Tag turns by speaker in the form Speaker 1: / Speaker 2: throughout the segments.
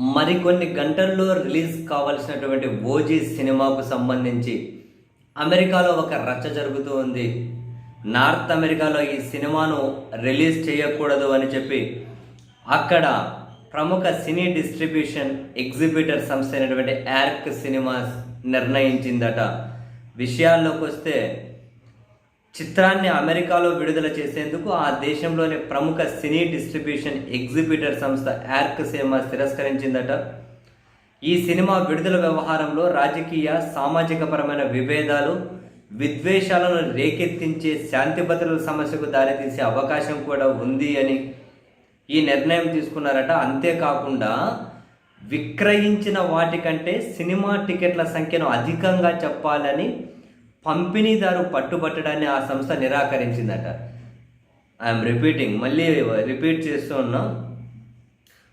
Speaker 1: మరికొన్ని గంటల్లో రిలీజ్ కావాల్సినటువంటి ఓజీ సినిమాకు సంబంధించి అమెరికాలో ఒక రచ్చ జరుగుతూ ఉంది. నార్త్ అమెరికాలో ఈ సినిమాను రిలీజ్ చేయకూడదు అని చెప్పి అక్కడ ప్రముఖ సినీ డిస్ట్రిబ్యూషన్ ఎగ్జిబిటర్ సంస్థ అయినటువంటి యార్క్ సినిమాస్ నిర్ణయించిందట. విషయాల్లోకి వస్తే చిత్రాన్ని అమెరికాలో విడుదల చేసేందుకు ఆ దేశంలోని ప్రముఖ సినీ డిస్ట్రిబ్యూషన్ ఎగ్జిబిటర్ సంస్థ యార్క్ సినిమా తిరస్కరించిందట. ఈ సినిమా విడుదల వ్యవహారంలో రాజకీయ సామాజిక పరమైన విభేదాలు విద్వేషాలను రేకెత్తించే శాంతి భద్రతల సమస్యకు దారితీసే అవకాశం కూడా ఉంది అని ఈ నిర్ణయం తీసుకున్నారట. అంతేకాకుండా విక్రయించిన వాటికంటే సినిమా టికెట్ల సంఖ్యను అధికంగా చెప్పాలని పంపిణీదారు పట్టుబట్టడాన్ని ఆ సంస్థ నిరాకరించిందట. ఐఎమ్ రిపీటింగ్ మళ్ళీ రిపీట్ చేస్తూ ఉన్నాం.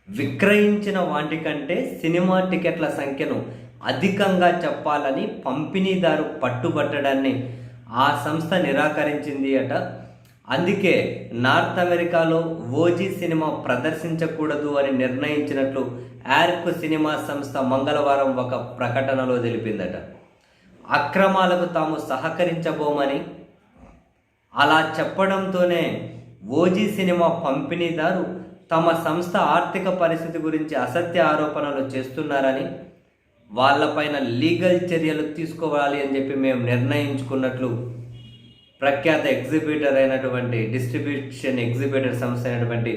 Speaker 1: విక్రయించిన వాటికంటే సినిమా టికెట్ల సంఖ్యను అధికంగా చెప్పాలని పంపిణీదారు పట్టుబట్టడాన్ని ఆ సంస్థ నిరాకరించింది అట. అందుకే నార్త్ అమెరికాలో ఓజీ సినిమా ప్రదర్శించకూడదు అని నిర్ణయించినట్లు యార్క్ సినిమా సంస్థ మంగళవారం ఒక ప్రకటనలో తెలిపిందట. అక్రమాలకు తాము సహకరించబోమని అలా చెప్పడంతోనే ఓజీ సినిమా పంపిణీదారు తమ సంస్థ ఆర్థిక పరిస్థితి గురించి అసత్య ఆరోపణలు చేస్తున్నారని వాళ్ళపైన లీగల్ చర్యలు తీసుకోవాలి అని చెప్పి మేము నిర్ణయించుకున్నట్లు ప్రఖ్యాత ఎగ్జిబిటర్ అయినటువంటి డిస్ట్రిబ్యూషన్ ఎగ్జిబిటర్ సంస్థ అయినటువంటి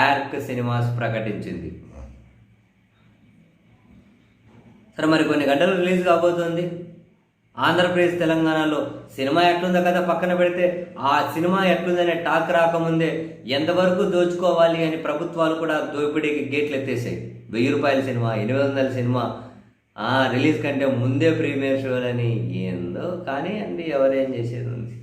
Speaker 1: యార్క్ సినిమాస్ ప్రకటించింది. సరే మరి కొన్ని గంటలు రిలీజ్ కాబోతుంది. ఆంధ్రప్రదేశ్ తెలంగాణలో సినిమా ఎట్లుందో కదా పక్కన పెడితే ఆ సినిమా ఎట్లుందనే టాక్ రాకముందే ఎంతవరకు దోచుకోవాలి అని ప్రభుత్వాలు కూడా దోపిడీకి గేట్లు ఎత్తేసాయి. వెయ్యి రూపాయల సినిమా ఎనిమిది వందల సినిమా ఆ, రిలీజ్ కంటే ముందే ప్రీమియర్ షోలని ఏందో కానీ అండి ఎవరేం చేసేది ఉంది?